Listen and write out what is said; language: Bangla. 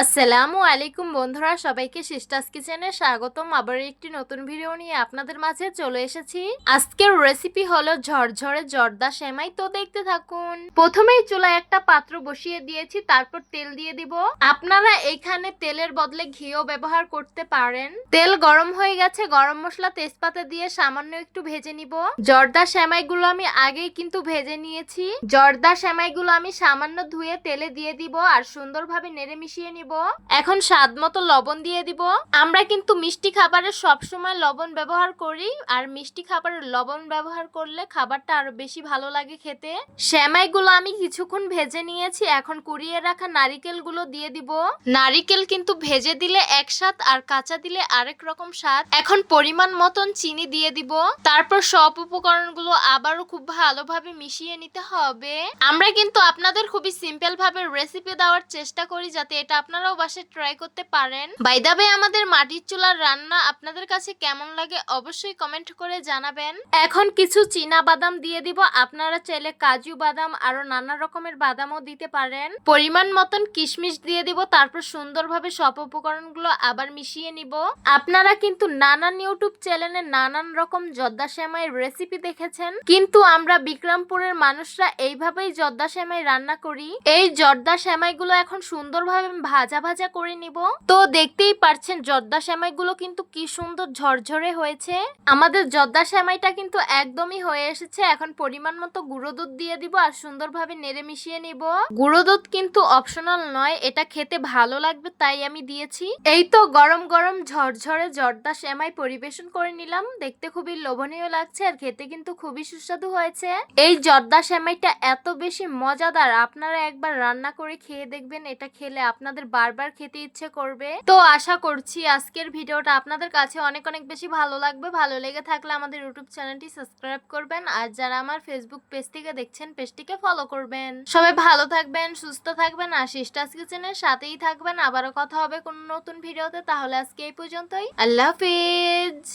আসসালামু আলাইকুম বন্ধুরা, সবাইকে সিস্টাস কিচেনে স্বাগতম। আবার একটি নতুন ভিডিও নিয়ে আপনাদের মাঝে চলে এসেছি। আজকের রেসিপি হলো ঝরঝরে জর্দা সেমাই। তো দেখতে থাকুন। প্রথমেই চুলায় একটা পাত্র বসিয়ে দিয়েছি, তারপর তেল দিয়ে দিব। আপনারা এখানে তেলের বদলে ঘিও ব্যবহার করতে পারেন। তেল গরম হয়ে গেছে, গরম মশলা তেজপাতা দিয়ে সামান্য একটু ভেজে নিব। জর্দা সেমাইগুলো আমি আগেই কিন্তু ভেজে নিয়েছি। জর্দা সেমাইগুলো আমি সামান্য ধুয়ে তেলে দিয়ে দিব আর সুন্দরভাবে নেড়ে মিশিয়ে নিব। এখন স্বাদ মতো লবণ দিয়ে দিব। আমরা কিন্তু মিষ্টি খাবারে সব সময় লবণ ব্যবহার করি, আর মিষ্টি খাবারে লবণ ব্যবহার করলে খাবারটা আরও বেশি ভালো লাগে খেতে। সেমাইগুলো আমি কিছুক্ষণ ভেজে নিয়েছি, এখন কুড়িয়ে রাখা নারিকেলগুলো দিয়ে দিব। নারিকেল কিন্তু ভেজে দিলে এক স্বাদ, আর কাঁচা দিলে আরেক রকম স্বাদ। এখন পরিমাণ মতন চিনি দিয়ে দিব। তারপর সব উপকরণগুলো আবারও খুব ভালোভাবে মিশিয়ে নিতে হবে। আমরা কিন্তু আপনাদের খুবই সিম্পল ভাবে রেসিপি দেওয়ার চেষ্টা করি, যাতে এটা আপনারাও বাসায় ট্রাই করতে পারেন। বাইদাবে আমাদের মাটির চুলার রান্না আপনাদের কাছে কেমন লাগে অবশ্যই কমেন্ট করে জানাবেন। এখন কিছু চীনা বাদাম দিয়ে দিব। আপনারা চাইলে কাজু বাদাম আরও নানা রকমের বাদামও দিতে পারেন। পরিমাণ মতন কিশমিশ দিয়ে দিব। তারপর সুন্দরভাবে সব উপকরণগুলো আবার মিশিয়ে নিব। আপনারা কিন্তু নানান ইউটিউব চ্যানেলে নানান রকম জর্দা সেমাইয়ের রেসিপি দেখেছেন। কিন্তু আমরা বিক্রমপুরের মানুষরা এইভাবেই জর্দা সেমাই রান্না করি। এই জর্দা সেমাইগুলো এখন সুন্দরভাবে ভাজা ভাজা করে নিব। তো দেখতেই পারছেন, জর্দা সেমাইগুলো কিন্তু কি সুন্দর ঝরঝরে হয়েছে। আমাদের জর্দা সেমাইটা কিন্তু একদমই হয়ে এসেছে। এখন পরিমাণ মতো গুঁড়ো দুধ দিয়ে দিব আর সুন্দরভাবে নেড়ে মিশিয়ে নিব। গুঁড়ো দুধ কিন্তু অপশনাল নয়, এটা খেতে ভালো লাগবে তাই আমি দিয়েছি। এই তো গরম গরম ঝরঝরে জর্দা সেমাই পরিবেশন করে নিলাম। দেখতে খুবই লোভনীয় লাগছে আর খেতে কিন্তু খুবই সুস্বাদু হয়েছে। এই জর্দা সেমাইটা এত বেশি মজাদার, আপনারা একবার রান্না করে খেয়ে দেখবেন, এটা খেলে আপনাদের বারবার খেতে ইচ্ছে করবে। তো আশা করছি আজকের ভিডিওটা আপনাদের কাছে অনেক অনেক বেশি ভালো লাগবে। ভালো লেগে থাকলে আমাদের ইউটিউব চ্যানেলটি সাবস্ক্রাইব করবেন। আর যারা আমার ফেসবুক পেজ থেকে দেখছেন পেজটিকে ফলো করবেন। সবাই ভালো থাকবেন, সুস্থ থাকবেন। আর সিস্টাস কিচেনের সাথেই থাকবেন। আবারও কথা হবে কোনো নতুন ভিডিওতে। তাহলে আজকে এই পর্যন্তই। আল্লাহ হাফিজ।